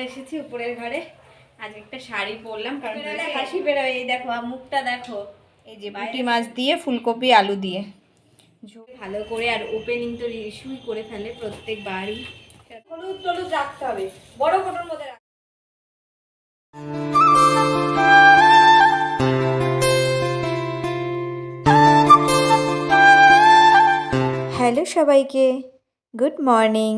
চলে এসেছি উপরের ঘরে। আজ একটা শাড়ি পরলাম কারণ হাসি বেরোয়। এই দেখো আর মুখটা দেখো। এই যে পুঁটি মাছ দিয়ে ফুলকপি আলু দিয়ে। ঝোল ভালো করে আর ওপেনিং তো ইস্যুই করে ফেলে প্রত্যেক বাড়ি হলুদ টলুদ রাখতে হবে। বড় কোটোর মধ্যে হ্যালো সবাইকে গুড মর্নিং।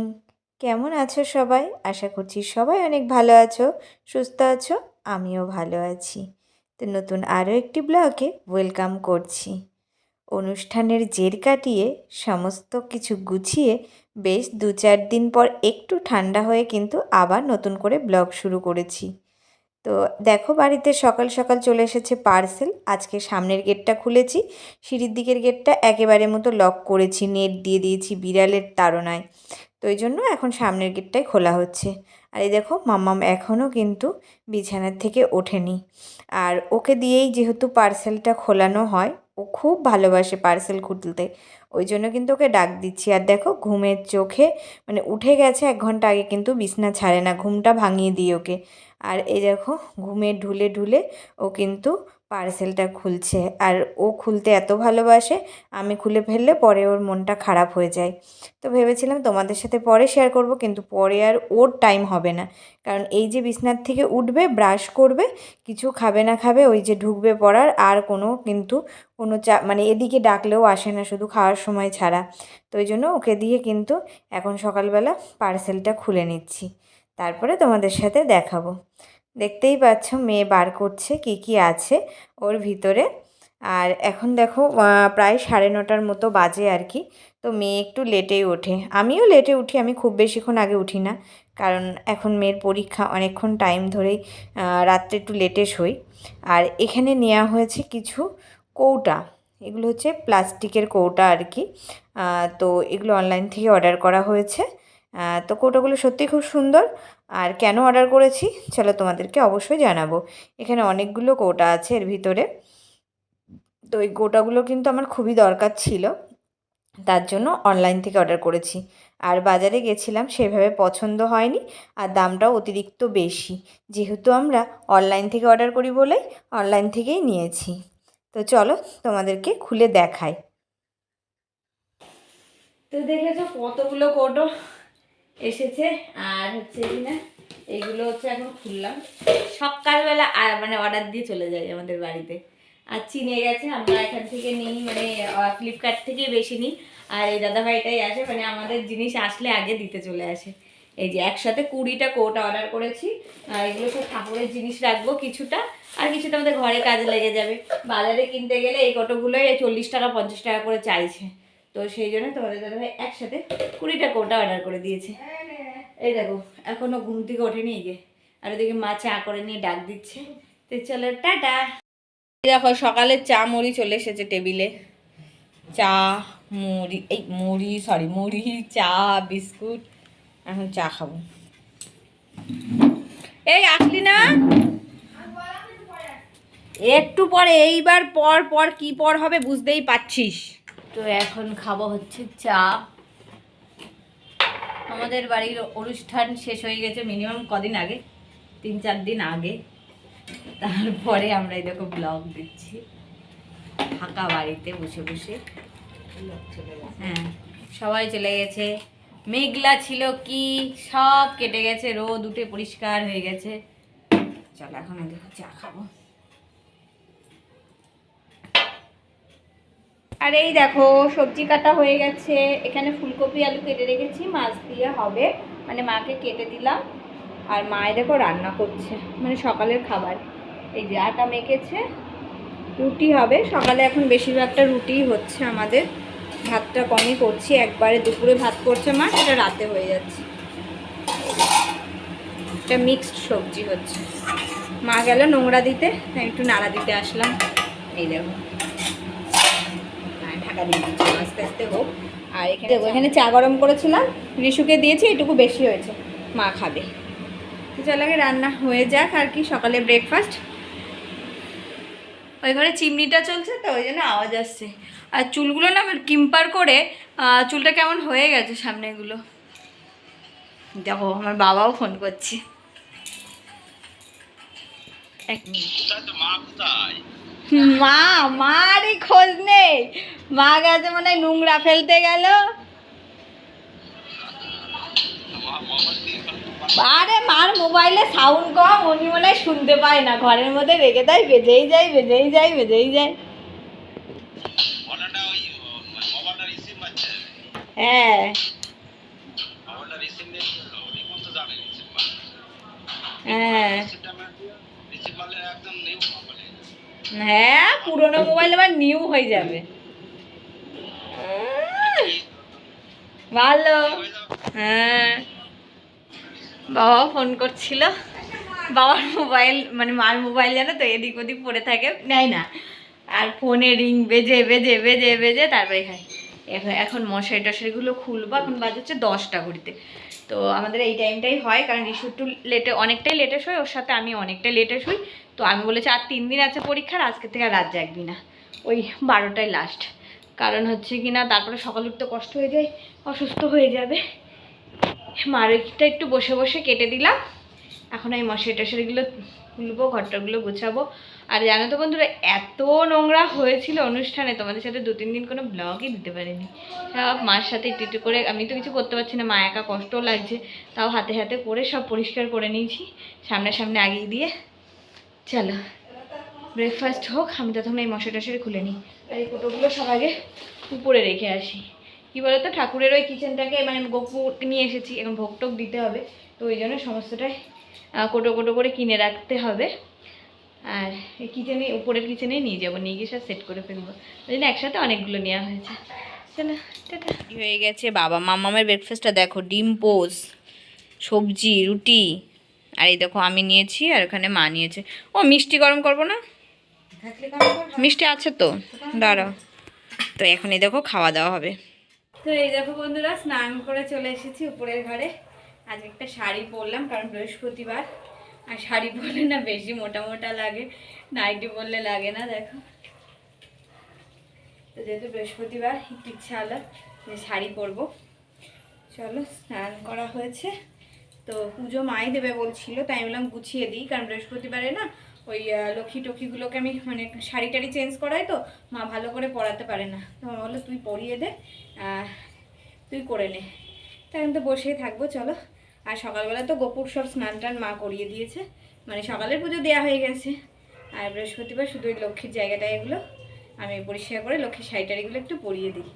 কেমন আছো সবাই? আশা করছি সবাই অনেক ভালো আছো, সুস্থ আছো, আমিও ভালো আছি। তো নতুন আরও একটি ব্লগে ওয়েলকাম করছি। অনুষ্ঠানের জের কাটিয়ে সমস্ত কিছু গুছিয়ে বেশ দু চার দিন পর একটু ঠান্ডা হয়ে কিন্তু আবার নতুন করে ব্লগ শুরু করেছি। তো দেখো বাড়িতে সকাল সকাল চলে এসেছে পার্সেল। আজকে সামনের গেটটা খুলেছি, সিঁড়ির দিকের গেটটা একেবারে মতো লক করেছি, নেট দিয়ে দিয়েছি বিড়ালের তাড়নায়। তো ওই জন্য এখন সামনের গেটটাই খোলা হচ্ছে। আর এই দেখো, মাম্মাম এখনও কিন্তু বিছানার থেকে ওঠেনি। আর ওকে দিয়েই যেহেতু পার্সেলটা খোলানো হয়, ও খুব ভালোবাসে পার্সেল খুলতে ওই জন্য কিন্তু ওকে ডাক দিচ্ছি। আর দেখো, ঘুমের চোখে মানে উঠে গেছে এক ঘণ্টা আগে কিন্তু বিছনা ছাড়ে না, ঘুমটা ভাঙিয়ে দিই ওকে। আর এই দেখো, ঘুমে ঢুলে ঢুলে ও কিন্তু পার্সেলটা খুলছে। আর ও খুলতে এত ভালোবাসে, আমি খুলে ফেললে পরে ওর মনটা খারাপ হয়ে যায়। তো ভেবেছিলাম তোমাদের সাথে পরে শেয়ার করব, কিন্তু পরে আর ওর টাইম হবে না। কারণ এই যে বিছনার থেকে উঠবে ব্রাশ করবে, কিছু খাবে না খাবে, ওই যে ঢুকবে পড়ার, আর কোনো কিন্তু কোনো চা মানে এদিকে ডাকলেও আসে না, শুধু খাওয়ার সময় ছাড়া। তো ওই জন্য ওকে দিয়ে কিন্তু এখন সকালবেলা পার্সেলটা খুলে নিচ্ছি। তারপরে তোমাদের সাথে দেখাবো। দেখতেই পাচ্ছ মেয়ে বার করছে কি কি আছে ওর ভিতরে। আর এখন দেখো প্রায় সাড়ে নটার মতো বাজে আর কি। তো মেয়ে একটু লেটেই ওঠে। আমিও লেটে উঠি, আমি খুব বেশিক্ষণ আগে উঠি না। কারণ এখন মেয়ের পরীক্ষা, অনেকক্ষণ টাইম ধরেই রাত্রে একটু লেটে শোই। আর এখানে নেওয়া হয়েছে কিছু কৌটা। এগুলো হচ্ছে প্লাস্টিকের কৌটা আর কি। তো এগুলো অনলাইন থেকে অর্ডার করা হয়েছে। তো কৌটাগুলো সত্যি খুব সুন্দর। আর কেন অর্ডার করেছি চলো তোমাদেরকে অবশ্যই জানাব। এখানে অনেকগুলো কৌটা আছে এর ভিতরে। তো এই গোটাগুলো কিন্তু আমার খুবই দরকার ছিল। তার জন্য অনলাইন থেকে অর্ডার করেছি। আর বাজারে গেছিলাম সেভাবে পছন্দ হয়নি আর দামটাও অতিরিক্ত বেশি। যেহেতু আমরা অনলাইন থেকে অর্ডার করি বলেই অনলাইন থেকেই নিয়েছি। তো চলো তোমাদেরকে খুলে দেখাই। তো দেখেছ কতগুলো কোটো? এসেছে। আর হচ্ছে কি না এইগুলো হচ্ছে এখন খুললাম। সকালবেলা মানে অর্ডার দিয়ে চলে যায় আমাদের বাড়িতে। আর চিনে গেছে, আমরা এখান থেকে নিই মানে ফ্লিপকার্ট থেকে বেশি নিই। আর এই দাদাভাইটাই আসে মানে আমাদের জিনিস আসলে আগে দিতে চলে আসে। এই যে একসাথে কুড়িটা কোট অর্ডার করেছি। আর এগুলো সব ঠাকুরের জিনিস রাখব কিছুটা। আর কিছুটা আমাদের ঘরে কাজে লেগে যাবে। বাজারে কিনতে গেলে এই কোটোগুলোই চল্লিশ টাকা, পঞ্চাশ টাকা করে চাইছে। তো সেই জন্য তোমাদের দাদাভাই একসাথে কুড়িটা কোটা অর্ডার করে দিয়েছে। এই দেখো, এখনও ঘুম থেকে ওঠেনি যে। আর ওদিকে মা চা করে নিয়ে ডাক দিচ্ছে। তো চলো, টাটা। দেখো, সকালে চা মুড়ি চলে এসেছে টেবিলে। চা, মুড়ি, এই মুড়ি সরি মুড়ি, চা, বিস্কুট, এখন চা খাব। এই আসলি না একটু পরে, এইবার পর পর কি পর হবে বুঝতেই পারছিস। তো এখন খাব হচ্ছে চা। আমাদের বাড়ির অনুষ্ঠান শেষ হয়ে গেছে মিনিমাম কদিন আগে? তিন চার দিন আগে। তারপরে আমরা দেখো ব্লগ দিচ্ছি। ফাঁকা বাড়িতে বসে বসে। হ্যাঁ সবাই চলে গেছে। মেঘলা ছিল কি? সব কেটে গেছে, রোদ উঠে পরিষ্কার হয়ে গেছে। চল এখন দেখো চা খাব। আর এই দেখো, সবজি কাটা হয়ে গেছে। এখানে ফুলকপি, আলু কেটে রেখেছি, মাছ দিয়ে হবে। মানে মাকে কেটে দিলাম। আর মায়ে দেখো রান্না করছে মানে সকালের খাবার। এই যে আটা মেখেছে, রুটি হবে। সকালে এখন বেশিরভাগটা রুটিই হচ্ছে আমাদের। ভাতটা কমই করছি, একবারে দুপুরে ভাত করছে মা, সেটা রাতে হয়ে যাচ্ছে। এটা মিক্সড সবজি হচ্ছে। মা গেল নোংরা দিতে একটু নাড়া দিতে আসলাম। এই দেখো। দিচ্ছি আস্তে আস্তে হোক। আর এখানে দেখো এখানে চা গরম করেছিলাম রিশুকে দিয়েছি এটুকু বেশি হয়েছে। মা খাবে। তো চল আগে রান্না হয়ে যাক আর কি সকালে ব্রেকফাস্ট ওই ঘরে চিমনিটা চলছে তো ওই জন্য আওয়াজ আসছে। আর চুলগুলো না আমার কিম্পার করে চুলটা কেমন হয়ে গেছে সামনেগুলো? দেখো আমার বাবাও ফোন করছে। এক মিনিট। মা মারই খোঁজ নেই। মা গেছে মনে হয় নোংরা ফেলতে গেল। আরে মার মোবাইলে সাউন্ড কম উনি মনে হয় শুনতে পায় না। ঘরের মধ্যে রেখে দেয় বেজেই যায় বেজেই যায় বেজেই যায়। হ্যাঁ। হ্যাঁ রিসিভটা রিসিভ মারলে একদম নিউ মোবাইল হ্যাঁ পুরোনো মোবাইল আবার নিউ হয়ে যাবে। ভালো। হ্যাঁ। বাবা ফোন করছিল। বাবার মোবাইল মানে মার মোবাইল জানো তো, এদিক ওদিক পড়ে থাকে, নেয় না। আর ফোনে রিং বেজে বেজে বেজে বেজে, তারপরে খাই এখন এখন মশারি টশারিগুলো খুলবো, এখন বাজে হচ্ছে দশটা ঘুরতে তো আমাদের এই টাইমটাই হয়, কারণ রিসু একটু লেটে অনেকটাই লেটে শুই ওর সাথে আমি অনেকটাই লেটে শুই। তো আমি বলেছি, আর তিন দিন আছে পরীক্ষার, আজকে থেকে রাত জাগবি না। ওই বারোটায় লাস্ট কারণ হচ্ছে কি না, তারপরে সকাল উঠতে কষ্ট হয়ে যায়, অসুস্থ হয়ে যাবে। মারিকটা একটু বসে বসে কেটে দিলাম। এখন এই মশারি টশারিগুলো খুলবো ঘরটাগুলো গুছাবো। আর জানো তো বন্ধুরা, এত নোংরা হয়েছিল অনুষ্ঠানে, তোমাদের সাথে দু তিন দিন কোনো ব্লগই দিতে পারিনি। সব মার সাথে একটু করে, আমি তো কিছু করতে পারছি না, মা একা কষ্টও লাগছে, তাও হাতে হাতে করে সব পরিষ্কার করে নিয়েছি সামনে সামনে আগিয়ে দিয়ে। চলো ব্রেকফাস্ট হোক, আমি তখন এই মশারি টশারি খুলে নিই। আর এই কোটোগুলো সব আগে উপরে রেখে আসি। কি বলতো, ঠাকুরের ওই কিচেনটাকে মানে গোপু নিয়ে এসেছি, এখন ভোগ টোক দিতে হবে। তো ওই জন্য সমস্তটাই কোটো কোটো করে কিনে রাখতে হবে। আর এই কিচেনে উপরের কিচেনেই নিয়ে যাব, নিয়ে গিয়ে সব সেট করে ফেলব। ওই জন্য একসাথে অনেকগুলো নেওয়া হয়েছে। হয়ে গেছে? বাবা, মামামের ব্রেকফাস্টটা দেখো, ডিম পোজ সবজি, রুটি। আর এই দেখো আমি নিয়েছি আর ওখানে মা নিয়েছে। ও মিষ্টি গরম করব না? মিষ্টি আছে তো। দাঁড়াও। তো এখন এই দেখো খাওয়া দাওয়া হবে। তো এই দেখো বন্ধুরা স্নান করে চলে এসেছি উপরের ঘরে। আজ একটা শাড়ি পরলাম কারণ বৃহস্পতিবার। আর শাড়ি পরলে না বেশি মোটা মোটা লাগে। নাইটি পরলে লাগে না দেখো। তো যেহেতু বৃহস্পতিবার একটু ইচ্ছা হলো যে শাড়ি পরবো। চলো স্নান করা হয়েছে। তো পুজো মাই দেবে বলছিল, তাই আমি বললাম গুছিয়ে দিই, কারণ বৃহস্পতিবারে না ওই লক্ষ্মী টক্ষ্মীগুলোকে আমি মানে শাড়ি টাড়ি চেঞ্জ করাই তো, মা ভালো করে পড়াতে পারে না। তো মা বলল, তুই পরিয়ে দে তুই করে নে। তাই আমি তো বসেই থাকব, চলো। আর সকালবেলা তো গোপুর সব স্নান টান মা করিয়ে দিয়েছে। মানে সকালের পুজো দেওয়া হয়ে গেছে। আর বৃহস্পতিবার শুধু ওই লক্ষ্মীর জায়গাটা এগুলো আমি পরিষ্কার করে লক্ষ্মীর শাড়ি টাড়িগুলো একটু পরিয়ে দিই।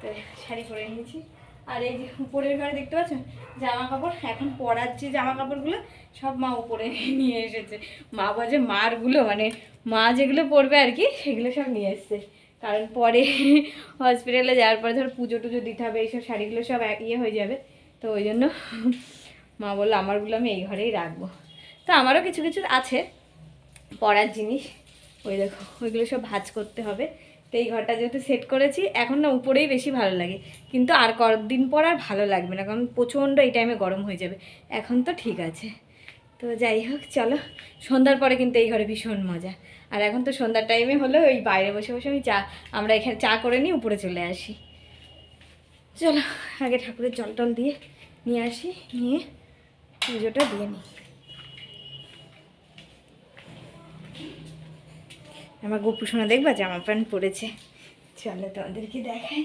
তো শাড়ি পরে নিয়েছি। আর এই যে উপরের ঘরে দেখতে পাচ্ছেন? জামা কাপড় এখন পরার যে জামা কাপড়গুলো সব মা উপরে নিয়ে এসেছে। মা বলছে, মারগুলো মানে মা যেগুলো পরবে আর কি, সেগুলো সব নিয়ে এসছে। কারণ পরে হসপিটালে যাওয়ার পরে ধর পুজো টুজো দিতে হবে, এইসব শাড়িগুলো সব ইয়ে হয়ে যাবে। তো ওই জন্য মা বলল, আমারগুলো আমি এই ঘরেই রাখব। তো আমারও কিছু কিছু আছে পরার জিনিস। ওই দেখো, ওইগুলো সব ভাজ করতে হবে। তো এই ঘরটা যেহেতু সেট করেছি, এখন না উপরেই বেশি ভালো লাগে। কিন্তু আর কদিন পর আর ভালো লাগবে না, কারণ প্রচণ্ড এই টাইমে গরম হয়ে যাবে। এখন তো ঠিক আছে। তো যাই হোক, চলো। সন্ধ্যার পরে কিন্তু এই ঘরে ভীষণ মজা। আর এখন তো সন্ধ্যার টাইমে হলো ওই বাইরে বসে বসে আমি চা, আমরা এখানে চা করে নিই উপরে চলে আসি। চলো, আগে ঠাকুরের জল টল দিয়ে নিয়ে আসি, নিয়ে পুজোটা দিয়ে নিই। আমার গোপু সোনা দেখবা? জামা প্যান্ট পরেছে। চলো তোমাদেরকে দেখাই।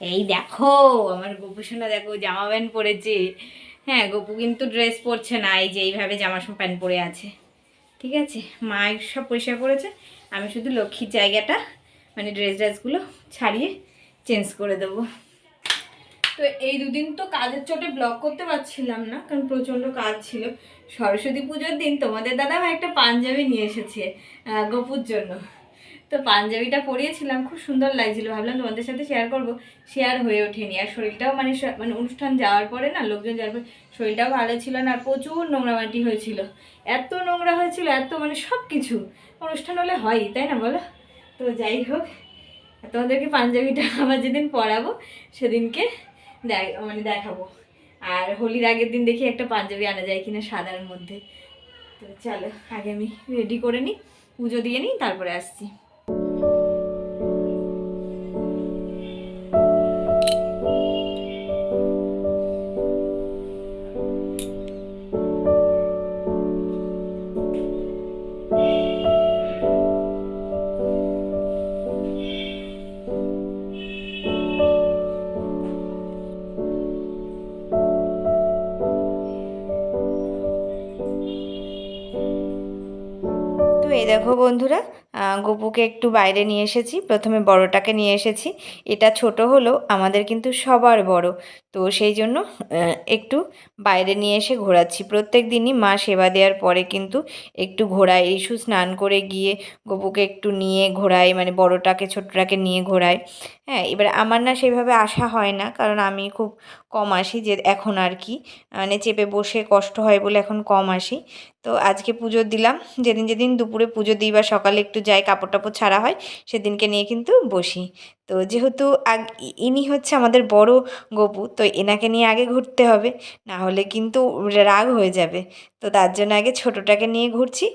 এই দেখো, আমার গোপু সোনা দেখো, জামা প্যান্ট পরেছে। হ্যাঁ গোপু কিন্তু ড্রেস পরছে না, এই যে এইভাবে জামা প্যান্ট পরে আছে। ঠিক আছে? মা সব পরিষ্কার করেছে। আমি শুধু লক্ষ্মীর জায়গাটা মানে ড্রেস ড্রেসগুলো ছাড়িয়ে চেঞ্জ করে দেবো। তো এই দুদিন তো কাজের চোটে ব্লগ করতে পারছিলাম না, কারণ প্রচণ্ড কাজ ছিল। সরস্বতী পুজোর দিন তোমাদের দাদা আমার একটা পাঞ্জাবি নিয়ে এসেছে গপুর জন্য। তো পাঞ্জাবিটা পরিয়েছিলাম, খুব সুন্দর লাগছিল। ভাবলাম তোমাদের সাথে শেয়ার করব। শেয়ার হয়ে ওঠেনি। আর শরীরটাও মানে মানে অনুষ্ঠান যাওয়ার পরে না, লোকজন যাওয়ার পরে শরীরটাও ভালো ছিল না, আর প্রচুর নোংরা মাটি হয়েছিল। এত নোংরা হয়েছিল, এত মানে সব কিছু অনুষ্ঠান হলে হয়ই তাই না বলো? তো যাই হোক, তোমাদেরকে পাঞ্জাবিটা আবার যেদিন পরাবো, সেদিনকে মানে দেখাবো। আর হোলির আগের দিন দেখি একটা পাঞ্জাবি আনা যায় কিনা সাদার মধ্যে। তো চলো, আগে আমি রেডি করে নিই, পুজো দিয়ে নিই, তারপরে আসছি। দেখো বন্ধুরা গপুকে একটু বাইরে নিয়ে এসেছি। প্রথমে বড়টাকে নিয়ে এসেছি। এটা ছোট হলো আমাদের কিন্তু সবার বড়। তো সেই জন্য একটু বাইরে নিয়ে এসে ঘোরাচ্ছি। প্রত্যেক দিনই মা সেবা দেওয়ার পরে কিন্তু একটু ঘোরায় ইস্যু স্নান করে গিয়ে গপুকে একটু নিয়ে ঘোরায় মানে বড়টাকে, ছোটটাকে নিয়ে ঘোরায় হ্যাঁ এবার আমার না সেভাবে আসা হয় না, কারণ আমি খুব কম আসি যে এখন আর কি। মানে চেপে বসে কষ্ট হয় বলে এখন কম আসি। তো আজকে পুজো দিলাম। যেদিন যেদিন দুপুরে পুজো দিই বা সকালে একটু যাই কাপড় টাপড় ছাড়া হয়, সেদিনকে নিয়ে কিন্তু বসি। তো যেহেতু আগ ইনি হচ্ছে আমাদের বড় গপু তো এনাকে নিয়ে আগে ঘুরতে হবে না হলে কিন্তু রাগ হয়ে যাবে। তো তার জন্য আগে ছোটোটাকে নিয়ে ঘুরছি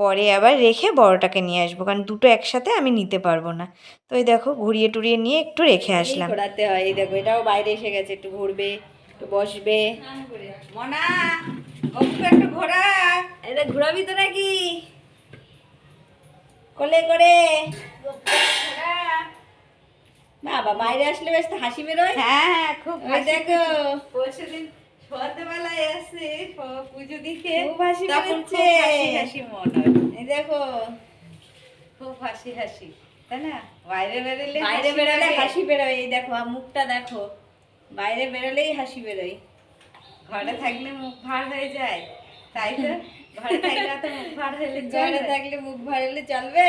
পরে আবার রেখে বড়টাকে নিয়ে আসব কারণ দুটো একসাথে আমি নিতে পারব না। তো এই দেখো ঘুরিয়ে টুরিয়ে নিয়ে একটু রেখে আসলাম। ঘোরাতে হয় এই দেখো এটাও বাইরে এসে গেছে একটু ঘুরবে একটু বসবে। মনা একটু ঘোরা। এটা ঘোরাবি তো নাকি? কোলে করে। বাবা বাইরে আসলে বেশ হাসি বেরোয়। হ্যাঁ খুব ওই দেখো। পরশু দিন সন্ধ্যাবেলায় এসে পুজো খুব হাসি তখন বেরোচ্ছে। হাসি হাসি মন হয়। এই দেখো। খুব হাসি হাসি তাই না? বাইরে বেরোলে বাইরে হাসি বেরোলে হাসি বেরোয়। এই দেখো মুখটা দেখো। বাইরে বেরোলেই হাসি বেরোয়। ঘরে থাকলে মুখ ভার হয়ে যায়। তাই তো? ঘরে থাকলে তো মুখ ভার হলে ঘরে থাকলে মুখ ভাড়ালে চলবে।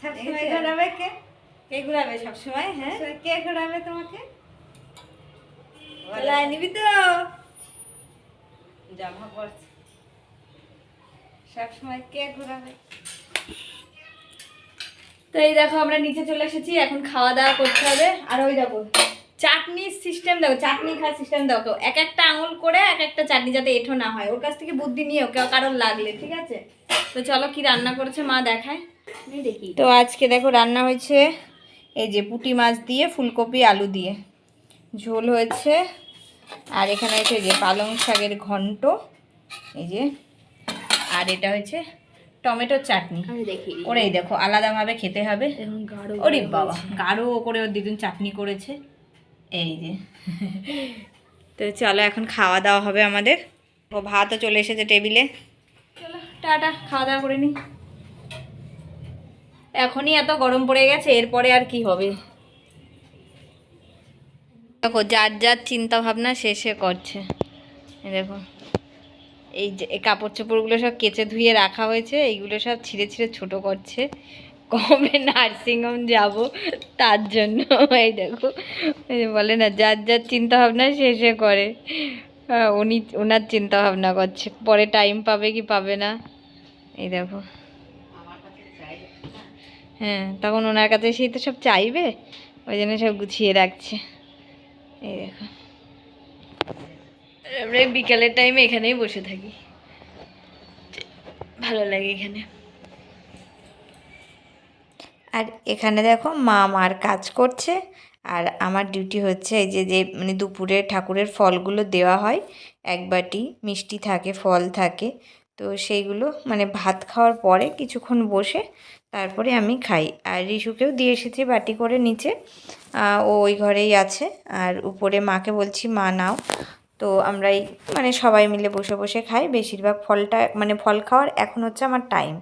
সবসময়? ঘোরাবে কে? কে ঘুরাবে সবসময় হ্যাঁ? কে ঘোরাবে তোমাকে? নিবি তো। জামা পড়ছে সবসময় কে ঘোরাবে তো এই দেখো আমরা নিচে চলে এসেছি এখন খাওয়া দাওয়া করতে হবে। আর ওই দেখো চাটনির সিস্টেম দেখো চাটনি খাওয়ার সিস্টেম দেখো। এক একটা আঙুল করে এক একটা চাটনি যাতে এঠো না হয়। ওর কাছ থেকে বুদ্ধি নিয়ে ওকে কারোর লাগলে ঠিক আছে? তো চলো কি রান্না করেছে মা দেখায়। দেখি। তো আজকে দেখো রান্না হয়েছে এই যে পুঁটি মাছ দিয়ে ফুলকপি আলু দিয়ে। ঝোল হয়েছে। আর এখানে হচ্ছে যে পালং শাকের ঘন্ট। এই যে। আর এটা হচ্ছে টমেটোর চাটনি। ওরেই দেখো আলাদাভাবে খেতে হবে। গাঢ় ওরে বাবা গাঢ় করে ওর দিদুন চাটনি করেছে। এই যে। তো চলো এখন খাওয়া দাওয়া হবে আমাদের। ও ভাতও চলে এসেছে টেবিলে। চলো টাটা খাওয়া দাওয়া করে নি। এখনই এত গরম পড়ে গেছে, এরপরে আর কি হবে? দেখো, যার যার চিন্তা ভাবনা শেষে করছে। দেখো, এই যে কাপড় চোপড়গুলো সব কেচে ধুয়ে রাখা হয়েছে, এইগুলো সব ছিঁড়ে ছিঁড়ে ছোটো করছে। কবে নার্সিংহোম যাব তার জন্য? এই দেখো বলে না, যার যার চিন্তা ভাবনা শেষে করে। উনি ওনার চিন্তা ভাবনা করছে, পরে টাইম পাবে কি পাবে না? এই দেখো। হ্যাঁ তখন ওনার কাছে সেই তো সব চাইবে, ওই জন্য সব গুছিয়ে রাখছে। এই দেখো। আমরা বিকালের টাইমে এখানেই বসে থাকি। ভালো লাগে এখানে। আর এখানে দেখো মা মার কাজ করছে, আর আমার ডিউটি হচ্ছে এই যে যে মানে দুপুরে ঠাকুরের ফলগুলো দেওয়া হয়, এক বাটি, মিষ্টি থাকে, ফল থাকে। তো সেইগুলো মানে ভাত খাওয়ার পরে কিছুক্ষণ বসে তারপরে আমি খাই। আর রিশুকেও দিয়ে এসেছি বাটি করে নিচে। ও ওই ঘরেই আছে। আর উপরে মাকে বলছি, মা, নাও। তো আমরাই মানে সবাই মিলে বসে বসে খাই। বেশিরভাগ ফলটা মানে ফল খাওয়ার এখন হচ্ছে আমার টাইম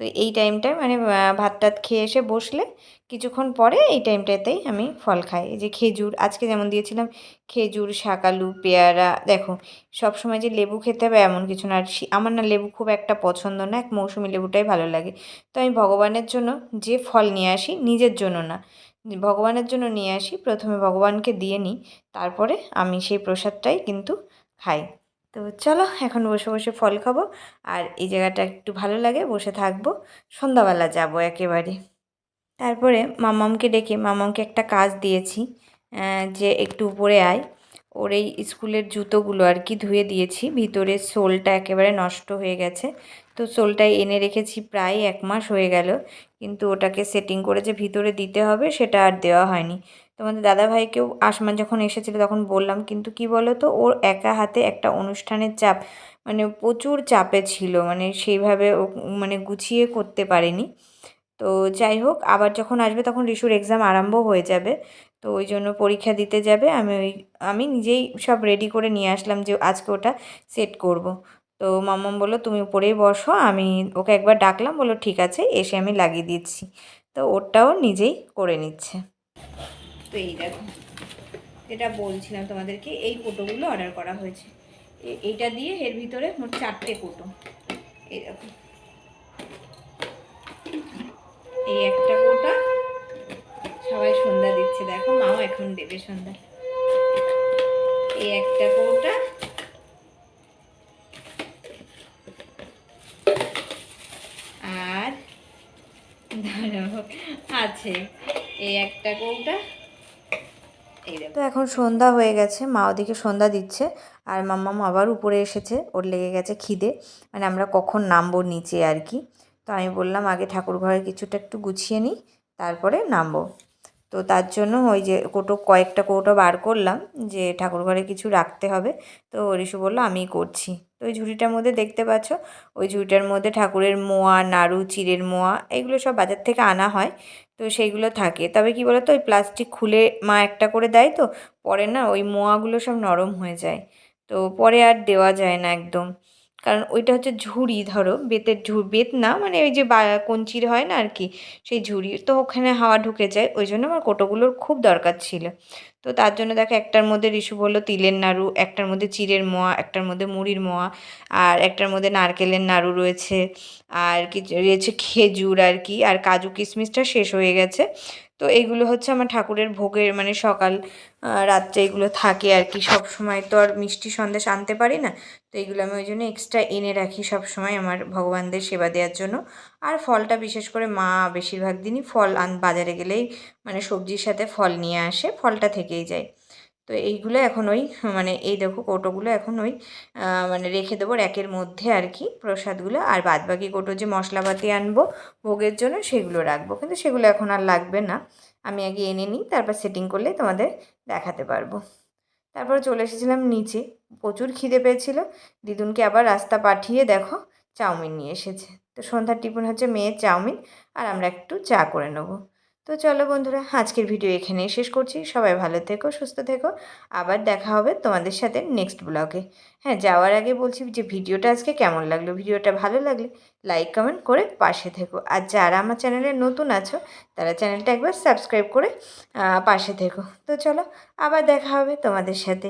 তো এই টাইমটায় মানে ভাত টাত খেয়ে এসে বসলে কিছুক্ষণ পরে এই টাইমটাতেই আমি ফল খাই। যে খেজুর, আজকে যেমন দিয়েছিলাম খেজুর শাকালু পেয়ারা, দেখো সব সময় যে লেবু খেতে হবে এমন কিছু না। আর আমার না লেবু খুব একটা পছন্দ না, এক মৌসুমি লেবুটাই ভালো লাগে। তো আমি ভগবানের জন্য যে ফল নিয়ে আসি নিজের জন্য না, ভগবানের জন্য নিয়ে আসি, প্রথমে ভগবানকে দিয়ে নিই, তারপরে আমি সেই প্রসাদটাই কিন্তু খাই। তো চলো এখন বসে বসে ফল খাব। আর এই জায়গাটা একটু ভালো লাগে, বসে থাকব। সন্ধ্যাবেলা যাব একেবারে। তারপরে মামামকে ডেকে, মামামকে একটা কাজ দিয়েছি যে একটু উপরে আয়। ওর এই স্কুলের জুতোগুলো আর কি ধুয়ে দিয়েছি। ভিতরে সোলটা একেবারে নষ্ট হয়ে গেছে। তো সোলটাই এনে রেখেছি প্রায় এক মাস হয়ে গেল। কিন্তু ওটাকে সেটিং করে যে ভিতরে দিতে হবে, সেটা আর দেওয়া হয়নি। তোমাদের দাদাভাইকেও আসমান যখন এসেছিল তখন বললাম, কিন্তু কি বলো তো ওর একা হাতে একটা অনুষ্ঠানের চাপ মানে প্রচুর চাপে ছিল মানে সেইভাবে ও মানে গুছিয়ে করতে পারেনি। তো যাই হোক, আবার যখন আসবে তখন রিশুর এক্সাম আরম্ভ হয়ে যাবে, তো ওই জন্য পরীক্ষা দিতে যাবে। আমি ওই, আমি নিজেই সব রেডি করে নিয়ে আসলাম যে আজকে ওটা সেট করব। তো মাম্মাম বলল, তুমি উপরেই বসো, আমি ওকে একবার ডাকলাম, বলল, ঠিক আছে, এসে আমি লাগিয়ে দিচ্ছি। তো ওরটাও নিজেই করে নিচ্ছে। তো এই দেখো, যেটা বলছিলাম তোমাদেরকে, এই কোটোগুলো অর্ডার করা হয়েছে। এইটা দিয়ে এর ভিতরে মোট চারটে কোটো। এই দেখো। এই একটা কোটা সবাই সন্ধ্যা দিচ্ছে, দেখো মাও এখন দেবে সন্ধ্যা। এই একটা কৌটা আর দাঁড়াও, আছে। এই একটা কৌটা তো এখন সন্ধ্যা হয়ে গেছে, মা ওদিকে সন্ধ্যা দিচ্ছে, আর মাম্মাম আবার উপরে এসেছে, ওর লেগে গেছে খিদে মানে আমরা কখন নামবো নিচে আর কি। তো আমি বললাম, আগে ঠাকুর ঘরে কিছুটা একটু গুছিয়ে নিই, তারপরে নামবো। তো তার জন্য ওই যে কোটো, কয়েকটা কৌটো বার করলাম, যে ঠাকুর ঘরে কিছু রাখতে হবে। তো ঋষু বলল আমি করছি। তো ওই ঝুড়িটার মধ্যে দেখতে পাচ্ছ? ওই ঝুড়িটার মধ্যে ঠাকুরের মোয়া, নাড়ু, চিড়ের মোয়া এগুলো সব বাজার থেকে আনা হয়। তো সেইগুলো থাকে। তবে কি বলতো? ওই প্লাস্টিক খুলে মা একটা করে দেয় তো, পরে না ওই মোয়াগুলো সব নরম হয়ে যায়। তো পরে আর দেওয়া যায় না একদম। কারণ ওইটা হচ্ছে ঝুড়ি ধরো, বেতের ঝু বেত না মানে ওই যে বা, কঞ্চির হয় না আর কি, সেই ঝুড়ি। তো ওখানে হাওয়া ঢুকে যায়, ওই জন্য আমার কোটোগুলোর খুব দরকার ছিল। তো তার জন্য দেখো একটার মধ্যে রিশু বলল তিলের নাড়ু, একটার মধ্যে চিড়ের মোয়া, একটার মধ্যে মুড়ির মোয়া, আর একটার মধ্যে নারকেলের নাড়ু রয়েছে, আর কি রয়েছে খেজুর আর কি, আর কাজু কিশমিশটা শেষ হয়ে গেছে। তো এইগুলো হচ্ছে আমার ঠাকুরের ভোগের মানে সকাল রাত্রে এগুলো থাকে আর কি, সব সময় তো আর মিষ্টি সন্দেশ আনতে পারি না। তো এগুলো আমি ওই জন্য এক্সট্রা এনে রাখি সব সময় আমার ভগবানদের সেবা দেওয়ার জন্য। আর ফলটা বিশেষ করে মা বেশিরভাগ দিনই ফল আন, বাজারে গেলেই মানে সবজির সাথে ফল নিয়ে আসে, ফলটা থেকেই যায়। তো এইগুলো এখন ওই মানে এই দেখো কৌটোগুলো এখন ওই মানে রেখে দেবো র্যাকের মধ্যে আর কি প্রসাদগুলো। আর বাদবাকি কৌটো যে মশলাপাতি আনব ভোগের জন্য সেগুলো রাখব, কিন্তু সেগুলো এখন আর লাগবে না। আমি আগে এনে নিই, তারপর সেটিং করলে তোমাদের দেখাতে পারব। তারপর চলে এসেছিলাম নিচে, প্রচুর খিদে পেয়েছিল। দিদুনকে আবার রাস্তা পাঠিয়ে দেখো, চাউমিন নিয়ে এসেছে। তো সন্ধ্যার টিফিন হচ্ছে মেয়ের চাউমিন, আর আমরা একটু চা করে নেব। তো চলো বন্ধুরা, আজকের ভিডিও এখানেই শেষ করছি। সবাই ভালো থেকো, সুস্থ থেকো। আবার দেখা হবে তোমাদের সাথে নেক্সট ব্লগে হ্যাঁ যাওয়ার আগে বলছি যে ভিডিওটা আজকে কেমন লাগল? ভিডিওটা ভালো লাগলে লাইক কমেন্ট করে পাশে থেকো। আর যারা আমার চ্যানেলে নতুন আছো, তারা চ্যানেলটা একবার সাবস্ক্রাইব করে পাশে থেকো। তো চলো, আবার দেখা হবে তোমাদের সাথে।